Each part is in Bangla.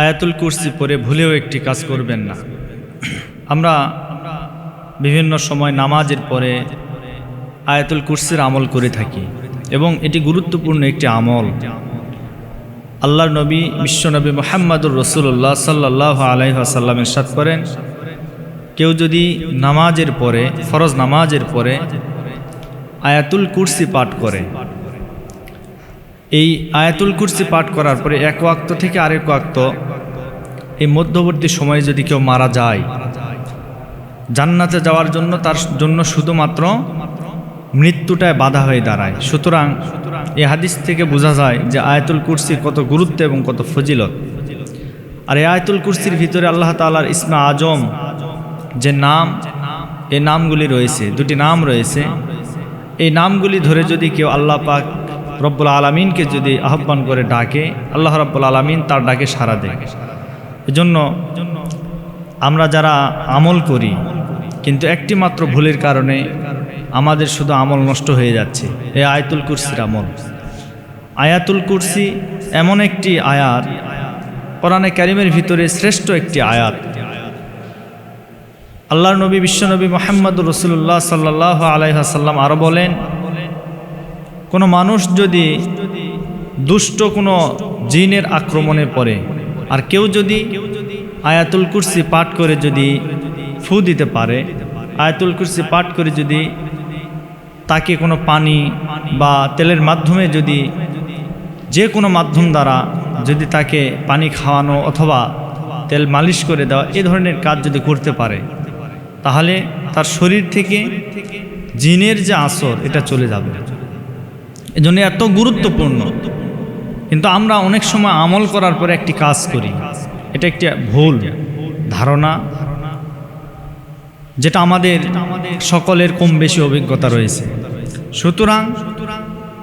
আয়াতুল কুরসি পরে ভুলেও একটি কাজ করবেন না। আমরা বিভিন্ন সময় নামাজের পরে আয়াতুল কুরসির আমল করে থাকি এবং এটি গুরুত্বপূর্ণ একটি আমল। আল্লাহর নবী বিশ্বনবী মোহাম্মদুর রসুল্লাহ সাল্লাহ আলাইসাল্লামের সাথ করেন, কেউ যদি নামাজের পরে, ফরজ নামাজের পরে আয়াতুল কুরসি পাঠ করে এই আয়াতুল কুরসি পাঠ করার পরে এক ওয়াক্ত থেকে আরেক ওয়াক্ত, এই মধ্যবর্তী সময়ে যদি কেউ মারা যায়, জান্নাতে যাওয়ার জন্য তার জন্য শুধুমাত্র মৃত্যুটায় বাধা হয়ে দাঁড়ায়। সুতরাং এই হাদিস থেকে বোঝা যায় যে আয়াতুল কুরসির কত গুরুত্ব এবং কত ফজিলত। আর এই আয়াতুল কুরসির ভিতরে আল্লাহ তালার ইসমা আজম যে নাম এ নামগুলি রয়েছে, দুটি নাম রয়েছে। এই নামগুলি ধরে যদি কেউ আল্লাহ পাক রব্বুল আলমিনকে যদি আহ্বান করে ডাকে, আল্লাহ রব্বুল আলমিন তার ডাকে সাড়া দেয়। এজন্য আমরা যারা আমল করি, কিন্তু একটি মাত্র ভুলের কারণে আমাদের শুধু আমল নষ্ট হয়ে যাচ্ছে। এ আয়াতুল কুরসির আমল। আয়াতুল কুরসি এমন একটি আয়াত, কোরআনে ক্যারিমের ভিতরে শ্রেষ্ঠ একটি আয়াত। আল্লাহর নবী, বিশ্বনবী মোহাম্মদ রসুল্লাহ সাল্লাহ আলাইহাসাল্লাম আরও বলেন কোনো মানুষ যদি দুষ্ট কোনো জিনের আক্রমণে পড়ে, আর কেউ যদি আয়াতুল কুরসি পাঠ করে যদি ফু দিতে পারে, আয়াতুল কুরসি পাঠ করে যদি তাকে কোনো পানি বা তেলের মাধ্যমে যদি যে কোনো মাধ্যম দ্বারা যদি তাকে পানি খাওয়ানো অথবা তেল মালিশ করে দেওয়া, এ ধরনের কাজ যদি করতে পারে, তাহলে তার শরীর থেকে জিনের যে আসর, এটা চলে যাবে। এজন্য এত গুরুত্বপূর্ণ। কিন্তু আমরা অনেক সময় আমল করার পরে একটি কাজ করি। এটা একটি ভুল ধারণা, যেটা আমাদের সকলের কম বেশি অভিজ্ঞতা রয়েছে। সুতরাং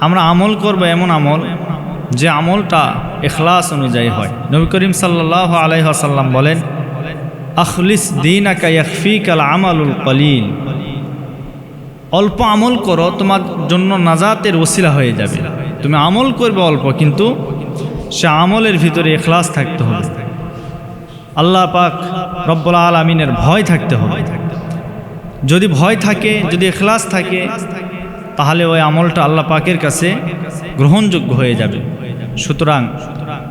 আমরা আমল করব এমন আমল যে আমলটা এখলাস অনুযায়ী হয়। নবী করিম সাল্লাহ আলাইসাল্লাম বলেন, আখলিস দিন আকাইফিক আল আমালুল কলিল। অল্প আমল করো, তোমার জন্য নাজাতের ওসিলা হয়ে যাবে। তুমি আমল করবে অল্প, কিন্তু সে আমলের ভিতরে এখলাস থাকতে হবে। আল্লাহ পাক রব্বুল আলমিনের ভয় থাকতে হবে। যদি ভয় থাকে, যদি এখলাস থাকে, তাহলে ওই আমলটা আল্লাহ পাকের কাছে গ্রহণযোগ্য হয়ে যাবে। সুতরাং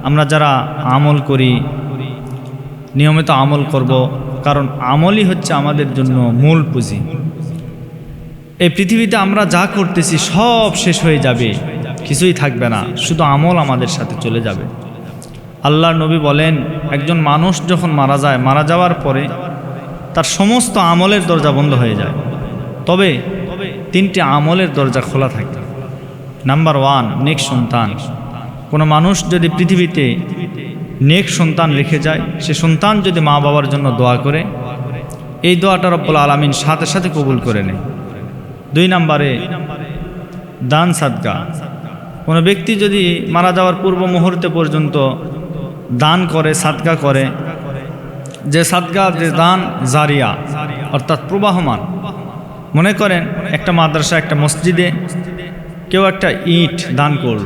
আমরা যারা আমল করি, নিয়মিত আমল করব, কারণ আমলই হচ্ছে আমাদের জন্য মূল পুঁজি। এই পৃথিবীতে আমরা যা করতেছি সব শেষ হয়ে যাবে। কিছুই থাকবে না, শুধু আমল আমাদের সাথে চলে যাবে। আল্লাহ নবী বলেন, একজন মানুষ যখন মারা যায়, মারা যাওয়ার পরে তার সমস্ত আমলের দরজা বন্ধ হয়ে যায়। তবে তিনটি আমলের দরজা খোলা থাকে। নাম্বার ওয়ান, নেক সন্তান। কোনো মানুষ যদি পৃথিবীতে নেক সন্তান রেখে যায়, সে সন্তান যদি মা বাবার জন্য দোয়া করে, এই দোয়াটা রব্বুল আলমিন সাথে সাথে কবুল করে নেয়। দুই নম্বরে দান সাদগা কোনো ব্যক্তি যদি মারা যাওয়ার পূর্ব মুহূর্তে পর্যন্ত দান করে সাদগা করে, যে সাদগা যে দান জারিয়া, অর্থাৎ প্রবাহমান। মনে করেন একটা মাদ্রাসা, একটা মসজিদে কেউ একটা ইট দান করল।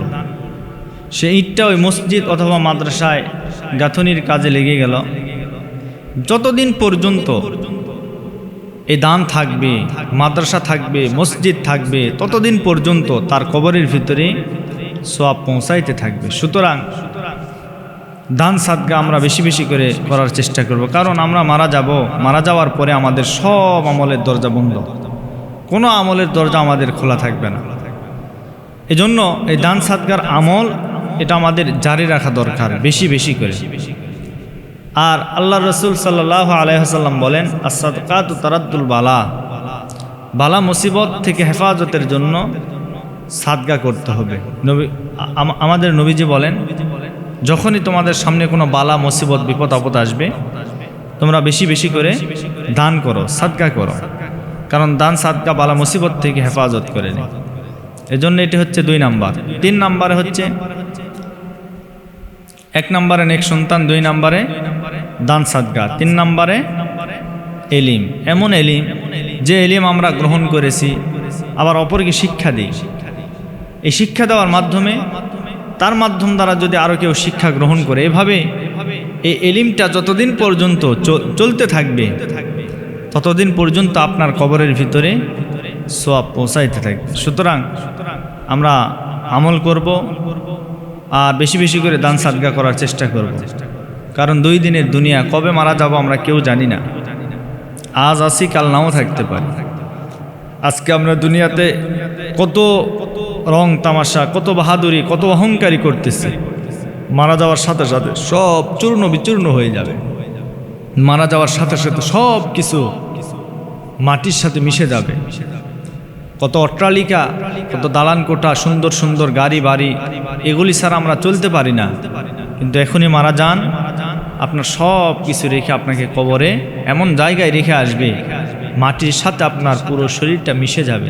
সে ইটটা ওই মসজিদ অথবা মাদ্রাসায় গাঁথনির কাজে লেগে গেল। যতদিন পর্যন্ত এই দান থাকবে, মাদ্রাসা থাকবে, মসজিদ থাকবে, ততদিন পর্যন্ত তার কবরের ভিতরে সোয়াব পৌঁছাইতে থাকবে। সুতরাং দান সাদগা আমরা বেশি বেশি করে করার চেষ্টা করব। কারণ আমরা মারা যাব, মারা যাওয়ার পরে আমাদের সব আমলের দরজা বন্ধ। কোনো আমলের দরজা আমাদের খোলা থাকবে না। এজন্য এই দান সাদগার আমল এটা আমাদের জারি রাখা দরকার বেশি বেশি করে। আর আল্লাহ রসুল সাল্লাহ আলাইসাল্লাম বলেন আসাদকাত তারাদ্দুল বালা। বালা মুসিবত থেকে হেফাজতের জন্য সাদগা করতে হবে। নবী আমাদের নবীজি বলেন, যখনই তোমাদের সামনে কোনো বালা, মুসিবত, বিপদ, আপদ আসবে, তোমরা বেশি বেশি করে দান করো, সাদগা করো। কারণ দান, সাদগা, বালা, মুসিবত থেকে হেফাজত করে নেই এজন্য এটি হচ্ছে দুই নাম্বার। তিন নাম্বারে হচ্ছে, এক নম্বরে নেক সন্তান, দুই নম্বরে দান সাদগা। তিন নম্বরে এলিম। এমন এলিম যে এলিম আমরা গ্রহণ করেছি, আবার অপরকে শিক্ষা দিই। এই শিক্ষা দেওয়ার মাধ্যমে তার মাধ্যম দ্বারা যদি আরও কেউ শিক্ষা গ্রহণ করে, এভাবে এই এলিমটা যতদিন পর্যন্ত চলতে থাকবে, ততদিন পর্যন্ত আপনার কবরের ভিতরে সোয়াব পৌঁছাইতে থাকবে। সুতরাং আমরা আমল করব আর বেশি বেশি করে দান সাদগা করার চেষ্টা করব। কারণ দুই দিনের দুনিয়া কবে মারা যাব আমরা কেউ জানি না। আজ আসি, কাল নাও থাকতে পারি। আজকে আমরা দুনিয়াতে কত রং তামাশা, কত বাহাদুরি, কত অহংকারী করতেছি। মারা যাওয়ার সাথে সাথে সব চূর্ণ বিচূর্ণ হয়ে যাবে। মারা যাওয়ার সাথে সাথে সব কিছু মাটির সাথে মিশে যাবে। কত অট্টালিকা, কত দালান কোঠা, সুন্দর সুন্দর গাড়ি বাড়ি, এগুলি ছাড়া আমরা চলতে পারি না। কিন্তু এখনই মারা যান আপনার সব কিছু রেখে আপনাকে কবরে, এমন জায়গায় রেখে আসবে, মাটির সাথে আপনার পুরো শরীরটা মিশে যাবে,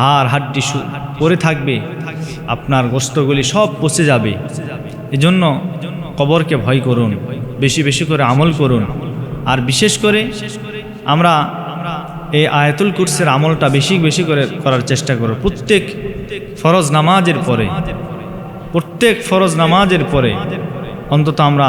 হাড় হাড্ডি পরে থাকবে, আপনার গোস্তগুলি সব পচে যাবে। এজন্য কবরকে ভয় করুন, বেশি বেশি করে আমল করুন। আর বিশেষ করে আমরা এই আয়াতুল কুরসের আমলটা বেশি বেশি করে করার চেষ্টা করো প্রত্যেক ফরজ নামাজের পরে, প্রত্যেক ফরজ নামাজের পরে, অন্তত আমরা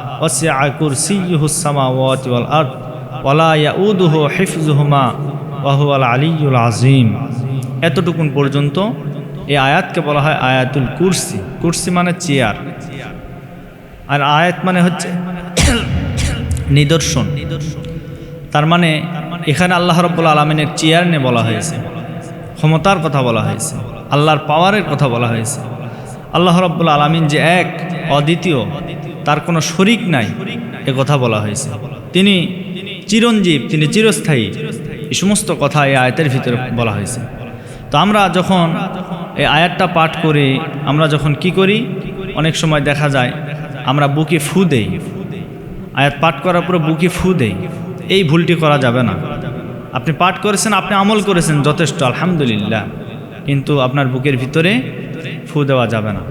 আযীম এতটুকুন পর্যন্ত এই আয়াতকে বলা হয় আয়াতুল কুরসি। কুরসি মানে চেয়ার। আর আয়াত মানে হচ্ছে নিদর্শন। তার মানে এখানে আল্লাহ রব্বুল আলমিনের চেয়ার নিয়ে বলা হয়েছে। ক্ষমতার কথা বলা হয়েছে। আল্লাহর পাওয়ারের কথা বলা হয়েছে। আল্লাহ রব্বুল আলমিন যে এক, অদ্বিতীয় তার কোনো শরিক নাই, এ কথা বলা হয়েছে। তিনি চিরঞ্জীব, তিনি চিরস্থায়ী, এই সমস্ত কথা এই আয়াতের ভিতরে বলা হয়েছে। তো আমরা যখন এই আয়াতটা পাঠ করি, আমরা যখন কি করি? অনেক সময় দেখা যায়, আমরা বুকে ফু দেই। আয়াত পাঠ করার পরে বুকে ফু দেই। এই ভুলটি করা যাবে না। আপনি পাঠ করেছেন, আপনি আমল করেছেন যথেষ্ট, আলহামদুলিল্লাহ। কিন্তু আপনার বুকের ভিতরে ফু দেওয়া যাবে না।